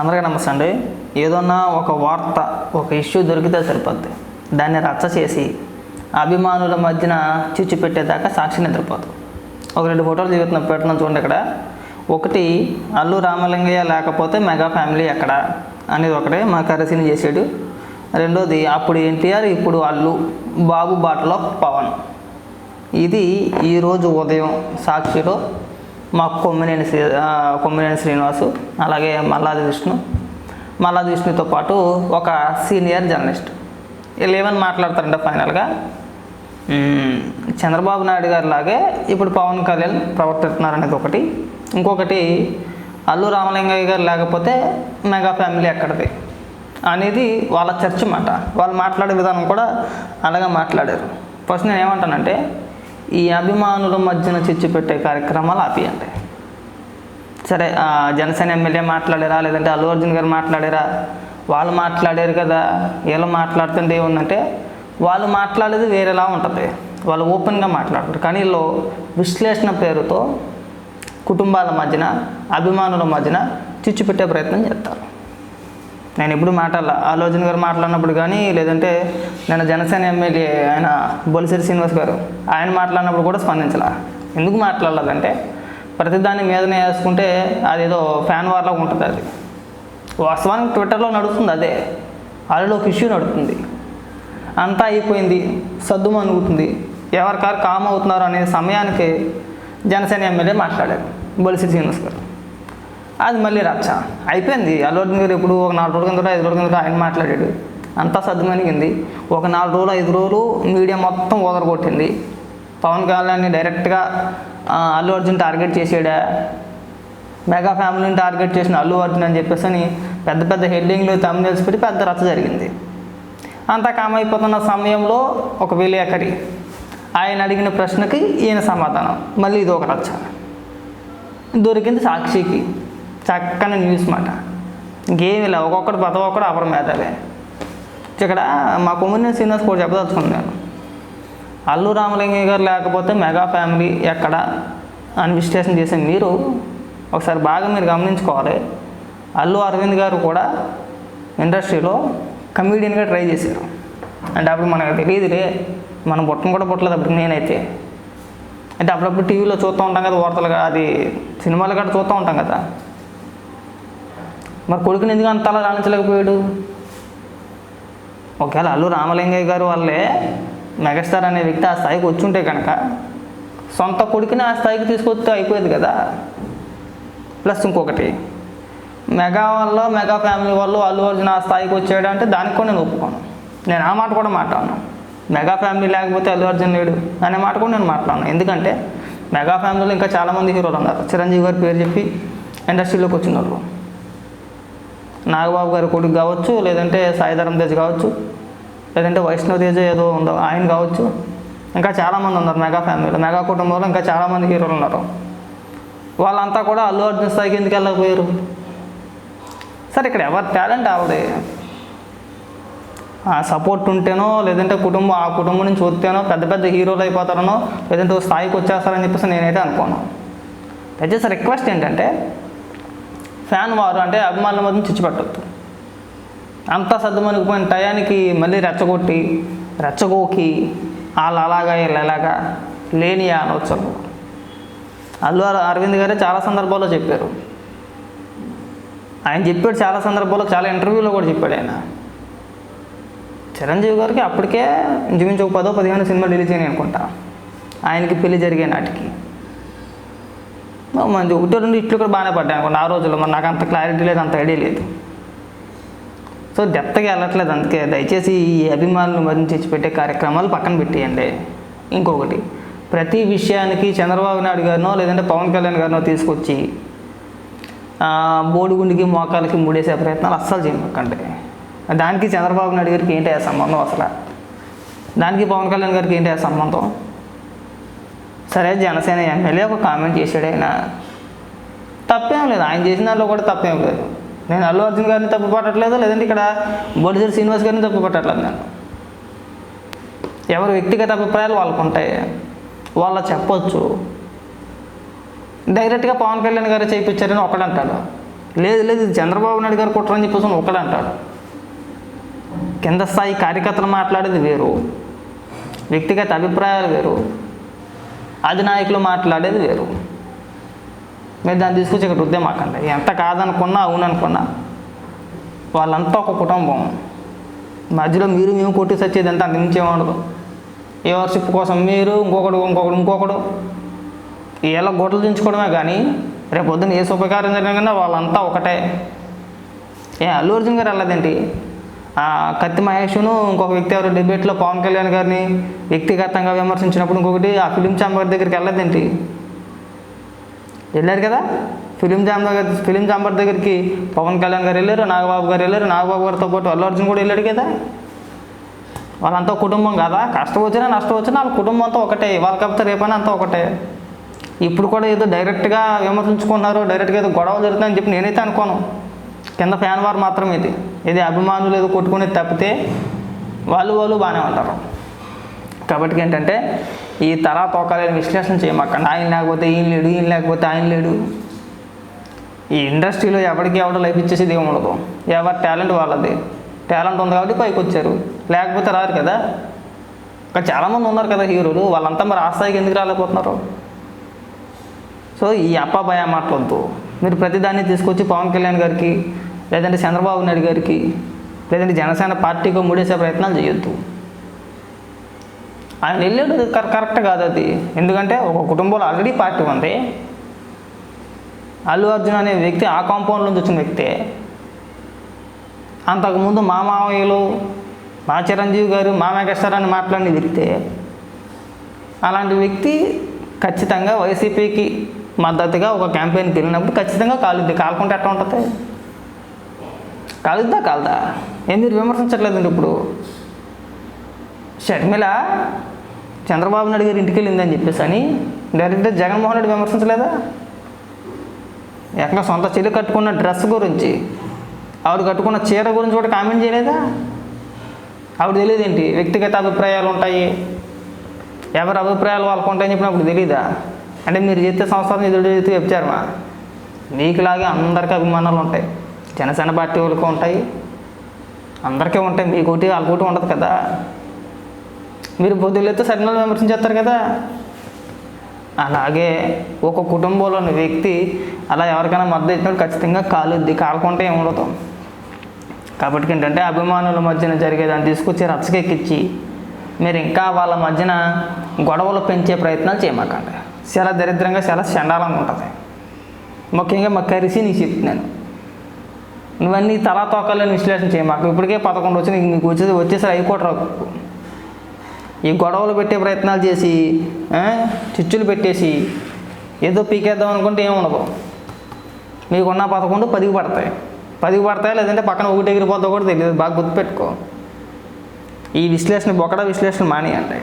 అందరికీ నమస్తే అండి ఏదన్నా ఒక వార్త ఒక ఇష్యూ దొరికితే సరిపోద్ది. దాన్ని రచ్చ చేసి అభిమానుల మధ్యన చిచ్చు పెట్టేదాకా సాక్షి నిద్రపోదు. ఒక రెండు ఫోటోలు చూపుతున్నా పెడుతున్నాను చూడండి ఇక్కడ. ఒకటి అల్లు రామలింగయ్య లేకపోతే మెగా ఫ్యామిలీ ఎక్కడ? అనేది ఒకటే మా కరసీని చేసాడు. రెండోది అప్పుడు ఎన్టీఆర్ ఇప్పుడు అల్లు బాబు బాటలో పవన్. ఇది ఈరోజు ఉదయం సాక్షిలో మా కొమ్మినేని శ్రీ కొమ్మినేని శ్రీనివాసు అలాగే మల్లాది విష్ణు. మల్లాది విష్ణుతో పాటు ఒక సీనియర్ జర్నలిస్ట్. వీళ్ళు ఏమని మాట్లాడతారంటే ఫైనల్గా. చంద్రబాబు నాయుడు గారి లాగే ఇప్పుడు పవన్ కళ్యాణ్ ప్రవర్తిస్తున్నారు అనేది ఒకటి. ఇంకొకటి అల్లు రామలింగయ్య గారు లేకపోతే మెగా ఫ్యామిలీ ఎక్కడిది? అనేది వాళ్ళ చర్చ మాట వాళ్ళు మాట్లాడే విధానం కూడా అలాగే మాట్లాడారు. ఫస్ట్ నేను ఏమంటానంటే ఈ అభిమానుల మధ్యన చిచ్చు పెట్టే కార్యక్రమాలు ఆపియండి. సరే జనసేన ఎమ్మెల్యే మాట్లాడారా? లేదంటే అల్లు అర్జున్ గారు మాట్లాడారా? వాళ్ళు మాట్లాడారు కదా వీళ్ళు మాట్లాడుతుంటే ఏముందంటే వాళ్ళు మాట్లాడేది వేరేలా ఉంటుంది. వాళ్ళు ఓపెన్గా మాట్లాడతారు కానీ వీళ్ళు విశ్లేషణ పేరుతో కుటుంబాల మధ్యన అభిమానుల మధ్యన చిచ్చు పెట్టే ప్రయత్నం చేస్తారు. నేను ఎప్పుడు మాట్లాడాల ఆలోచన గారు మాట్లాడినప్పుడు కానీ లేదంటే నేను జనసేన ఎమ్మెల్యే ఆయన బొలిసిరి శ్రీనివాస్ గారు ఆయన మాట్లాడినప్పుడు కూడా స్పందించాల. ఎందుకు మాట్లాడలేదంటే ప్రతిదాన్ని మీదనే వేసుకుంటే అదేదో ఫ్యాన్ వార్లాగా ఉంటుంది అది. వాస్తవానికి ట్విట్టర్లో నడుస్తుంది అదే. ఆల్రెడీ ఒక ఇష్యూ నడుతుంది. అంతా అయిపోయింది సద్దు మనుగుతుంది. ఎవరికారు కామ్ అవుతున్నారు అనే సమయానికి జనసేన ఎమ్మెల్యే మాట్లాడారు బొలిసిరి శ్రీనివాస్ గారు. అది మళ్ళీ రచ్చ. అయిపోయింది. అల్లు అర్జున్ గారు ఇప్పుడు ఒక నాలుగు రోజుల కింద ఐదు రోజుల కింద ఆయన మాట్లాడాడు. అంతా సర్దుమణిగింది ఒక నాలుగు రోజులు ఐదు రోజులు మీడియా మొత్తం ఓదరగొట్టింది పవన్ కళ్యాణ్ని డైరెక్ట్గా అల్లు అర్జున్ టార్గెట్ చేసాడా? మెగా ఫ్యామిలీని టార్గెట్ చేసిన అల్లు అర్జున్ అని చెప్పేసి అని పెద్ద పెద్ద హెడ్డింగ్లు తమిళస్ పెట్టి పెద్ద రచ్చ జరిగింది. అంతా కామైపోతున్న సమయంలో ఒక విలేకరి ఆయన అడిగిన ప్రశ్నకి ఈయన సమాధానం. మళ్ళీ ఇది ఒక రచ్చ. దొరికింది సాక్షికి. చక్కని న్యూస్ మాట. ఇంకేమి ఇలా ఒక్కొక్కటి ప్రతి ఒక్కటి అపర మేధావే. ఇక్కడ మా కొమ్మిని శ్రీనివాస్ కూడా చెప్పదలుచుకున్నాను. అల్లు రామలింగయ్య గారు లేకపోతే మెగా ఫ్యామిలీ ఎక్కడ అని విశ్లేషణ చేసే మీరు ఒకసారి బాగా మీరు గమనించుకోవాలి. అల్లు అరవింద్ గారు కూడా ఇండస్ట్రీలో కమీడియన్గా ట్రై చేశారు. అంటే అప్పుడు మనకు తెలియదులే. మనం బుట్టం కూడా పుట్టలేదు అప్పుడు నేనైతే. అంటే అప్పుడప్పుడు టీవీలో చూస్తూ ఉంటాం కదా వార్తలుగా. అది సినిమాలు కూడా చూస్తూ ఉంటాం కదా. మరి కొడుకుని ఎందుకు అంత అలా రాణించలేకపోయాడు? ఒకవేళ అల్లు రామలింగయ్య గారు వల్లే మెగాస్టార్ అనే వ్యక్తి ఆ స్థాయికి వచ్చి ఉంటే కనుక సొంత కొడుకుని ఆ స్థాయికి తీసుకొస్తే అయిపోయేది కదా. ప్లస్ ఇంకొకటి మెగా వల్ల మెగా ఫ్యామిలీ వాళ్ళు అల్లు అర్జున్ ఆ స్థాయికి వచ్చాడు అంటే దానికి కూడా నేను ఒప్పుకోను. నేను ఆ మాట కూడా మాట్లాడను. మెగా ఫ్యామిలీ లేకపోతే అల్లు అర్జున్ లేడు అనే మాట కూడా నేను మాట్లాడను. ఎందుకంటే మెగా ఫ్యామిలీలో ఇంకా చాలామంది హీరోలు ఉన్నారు. చిరంజీవి గారి పేరు చెప్పి ఇండస్ట్రీలోకి వచ్చిన వాళ్ళు నాగబాబు గారి కొడుకు కావచ్చు లేదంటే సాయిధరం తేజ్ కావచ్చు లేదంటే వైష్ణవ్ తేజ్ ఏదో ఉందో ఆయన కావచ్చు. ఇంకా చాలామంది ఉన్నారు మెగా ఫ్యామిలీలో. మెగా కుటుంబంలో ఇంకా చాలామంది హీరోలు ఉన్నారు. వాళ్ళంతా కూడా అల్లు అర్జున్ స్థాయికి ఎందుకు వెళ్ళకపోయారు? సరే ఇక్కడ ఎవరి టాలెంట్ ఆవిడే. ఆ సపోర్ట్ ఉంటేనో లేదంటే కుటుంబం ఆ కుటుంబం నుంచి వస్తేనో పెద్ద పెద్ద హీరోలు అయిపోతారనో లేదంటే స్థాయికి వచ్చేస్తారని చెప్పేసి నేనైతే అనుకోను. దయచేసి రిక్వెస్ట్ ఏంటంటే ఫ్యాన్ వారు అంటే అభిమానుల మొత్తం చిచ్చిపట్టొద్దు అంతా సర్దుమణిగిపోయిన టయానికి మళ్ళీ రెచ్చగొట్టి రెచ్చగోకి వాళ్ళు అలాగా వీళ్ళు ఎలాగా లేని అనవసరం అల్లు అరవింద్ గారే చాలా సందర్భాల్లో చెప్పారు. ఆయన చెప్పాడు చాలా సందర్భాల్లో చాలా ఇంటర్వ్యూలో కూడా చెప్పాడు ఆయన. చిరంజీవి గారికి అప్పటికే ఇంచుమించు ఒక పదో పదిహేను సినిమా రిలీజ్ అయినాయి అనుకుంటా. ఆయనకి పెళ్ళి జరిగే నాటికి. మంది ఒకటి రెండు ఇట్లు కూడా బాగానే పడ్డాయి అనుకోండి. ఆ రోజుల్లో మరి నాకు అంత క్లారిటీ లేదు అంత ఐడియా లేదు. సో డెప్త్గా వెళ్ళట్లేదు అందుకే. దయచేసి ఈ అభిమానులు మరింత తెచ్చిపెట్టే కార్యక్రమాలు పక్కన పెట్టేయండి. ఇంకొకటి ప్రతి విషయానికి చంద్రబాబు నాయుడు గారినో లేదంటే పవన్ కళ్యాణ్ గారినో తీసుకొచ్చి బోడిగుండికి మోకాలకి ముడేసే ప్రయత్నాలు అస్సలు చేయకండి. దానికి చంద్రబాబు నాయుడు గారికి ఏంటి సంబంధం అసలు? దానికి పవన్ కళ్యాణ్ గారికి ఏంటి సంబంధం? సరే జనసేన ఎమ్మెల్యే ఒక కామెంట్ చేశాడు ఆయన. తప్పేం లేదు. ఆయన చేసిన దాంట్లో కూడా తప్పేం లేదు. నేను అల్లు అర్జున్ గారిని తప్పు పట్టట్లేదు? లేదంటే ఇక్కడ బొడిసరి శ్రీనివాస్ గారిని తప్పు పట్టట్లేదు నేను. ఎవరి వ్యక్తిగత అభిప్రాయాలు వాళ్ళకు ఉంటాయి వాళ్ళ చెప్పొచ్చు. డైరెక్ట్గా పవన్ కళ్యాణ్ గారు చేయించారని ఒకడంటాడు. లేదు లేదు ఇది చంద్రబాబు నాయుడు గారు కుట్రని చెప్పేసి ఒకడు అంటాడు కింద స్థాయి కార్యకర్తలు మాట్లాడేది వేరు. వ్యక్తిగత అభిప్రాయాలు వేరు. అధినాయకులు మాట్లాడేది వేరు. మీరు దాన్ని తీసుకొచ్చి ఇక్కడ రుద్దే మాకండి. ఎంత కాదనుకున్నా అవుననుకున్నా వాళ్ళంతా ఒక కుటుంబం. మధ్యలో మీరు మేము కొట్టి సచ్చేది అంత అంతమించే ఉండదు. ఏ వర్షిప్ కోసం మీరు ఇంకొకడు ఇంకొకడు ఇంకొకడు. వీళ్ళ గొడ్లు దించుకోవడమే కానీ రేపు పొద్దున్న ఏ శుభకార్యం జరిగినా వాళ్ళంతా ఒకటే. ఏ అల్లు అర్జున్ గారు వెళ్ళదేంటి కత్తి మహేష్ను ఇంకొక వ్యక్తి ఎవరు డిబేట్లో పవన్ కళ్యాణ్ గారిని వ్యక్తిగతంగా విమర్శించినప్పుడు ఇంకొకటి ఆ ఫిలిం చాంబర్ దగ్గరికి వెళ్ళదేంటి వెళ్ళారు కదా? ఫిలిం చాంబర్ ఫిలిం చాంబర్ దగ్గరికి పవన్ కళ్యాణ్ గారు వెళ్ళారు నాగబాబు గారు వెళ్ళారు నాగబాబు గారితో పాటు అల్లు అర్జున్ కూడా వెళ్ళాడు కదా? వాళ్ళంతా కుటుంబం కదా? కష్టం వచ్చినా నష్టం వచ్చినా వాళ్ళ కుటుంబం అంతా ఒకటే వాళ్ళ కాకపోతే రేపైనా అంతా ఒకటే. ఇప్పుడు కూడా ఏదో డైరెక్ట్గా విమర్శించుకున్నారు డైరెక్ట్గా ఏదో గొడవ జరుగుతుందని చెప్పి నేనైతే అనుకోను. కింద ఫ్యాన్ వారు మాత్రం ఇది. ఇది అభిమానులు ఏదో కొట్టుకునేది తప్పితే వాళ్ళు వాళ్ళు బాగానే ఉంటారు. కాబట్టి ఏంటంటే ఈ తలా తోకాలని విశ్లేషణ చేయమాకండి. ఆయన లేకపోతే ఈయన లేడు ఈయన లేకపోతే ఆయన లేడు. ఈ ఇండస్ట్రీలో ఎవరికి ఎవరు లైఫ్ ఇచ్చేసేది ఏమి ఉండదు. ఎవరి టాలెంట్ వాళ్ళది. టాలెంట్ ఉంది కాబట్టి పైకి వచ్చారు. లేకపోతే రారు కదా. ఇక్కడ చాలామంది ఉన్నారు కదా హీరోలు. వాళ్ళంతా మరి ఆ స్థాయికి ఎందుకు రాలేకపోతున్నారు? సో ఈ అప్పాభయ మాటలొద్దు మీరు ప్రతిదాన్ని తీసుకొచ్చి పవన్ కళ్యాణ్ గారికి లేదంటే చంద్రబాబు నాయుడు గారికి లేదంటే జనసేన పార్టీకి ముడేసే ప్రయత్నాలు చేయొద్దు. ఆయన వెళ్ళాడు కరెక్ట్ కాదు అది. ఎందుకంటే ఒక కుటుంబంలో ఆల్రెడీ పార్టీ ఉంది. అల్లు అర్జున్ అనే వ్యక్తి ఆ కాంపౌండ్ నుంచి వచ్చిన వ్యక్తే. అంతకుముందు మా మామయ్యలు మా చిరంజీవి గారు మా మెగాస్టార్ అని మాట్లాడిన వ్యక్తే అలాంటి వ్యక్తి ఖచ్చితంగా వైసీపీకి మద్దతుగా ఒక క్యాంపెయిన్కి వెళ్ళినప్పుడు ఖచ్చితంగా కాలుద్ది. కాలుకుంటే ఎట్లా ఉంటుంది? కాలుద్దా? కాలుదా? ఏం మీరు విమర్శించట్లేదండి ఇప్పుడు? షర్మిల చంద్రబాబు నాయుడు గారి ఇంటికి వెళ్ళిందని చెప్పేసి అని డైరెక్ట్గా జగన్మోహన్ రెడ్డి విమర్శించలేదా? ఎక్కడ సొంత చెల్లి కట్టుకున్న డ్రెస్ గురించి ఆవిడ కట్టుకున్న చీర గురించి కూడా కామెంట్ చేయలేదా? ఆవిడ తెలియదేంటి వ్యక్తిగత అభిప్రాయాలు ఉంటాయి. ఎవరి అభిప్రాయాలు వాళ్ళకు ఉంటాయని చెప్పినప్పుడు తెలీదా? అంటే మీరు చేస్తే సంవత్సరం ఎదురు చేస్తే వ్యభిచారమా మీకులాగే అందరికీ అభిమానాలు ఉంటాయి. జనసేన పార్టీ వాళ్ళకి ఉంటాయి. అందరికీ ఉంటాయి. మీకోటి వాళ్ళకోటి ఉండదు కదా. మీరు పొద్దులైతే సరిగ్గా విమర్శించేస్తారు కదా. అలాగే ఒక కుటుంబంలోని వ్యక్తి అలా ఎవరికైనా మద్దతు ఇచ్చినప్పుడు ఖచ్చితంగా కాలుద్ది కాలకుంటే ఏముండదు కాబట్టి ఏంటంటే అభిమానుల మధ్యన జరిగేదాన్ని తీసుకొచ్చి రచ్చకెక్కిచ్చి మీరు ఇంకా వాళ్ళ మధ్యన గొడవలు పెంచే ప్రయత్నాలు చేయమాకండి. చాలా దరిద్రంగా చాలా చండాలంగా ఉంటుంది. ముఖ్యంగా మా కరిసి నీకు చెప్తున్నాను నువ్వన్నీ తలా తోకాలని విశ్లేషణ చేయమాకు ఇప్పటికే పదకొండు వచ్చి నీకు నీకు వచ్చేది వచ్చేసరి అయిపోవట్రావు ఈ గొడవలు పెట్టే ప్రయత్నాలు చేసి చిచ్చులు పెట్టేసి ఏదో పీకేద్దాం అనుకుంటే ఏముండదు మీకున్న పదకొండు పదికి పడతాయి. పదికి పడతాయి లేదంటే పక్కన ఒకటి ఎగిరిపోద్దో కూడా తెలియదు. బాగా గుర్తుపెట్టుకో. ఈ విశ్లేషణ బొకడ విశ్లేషణ మానేయండి.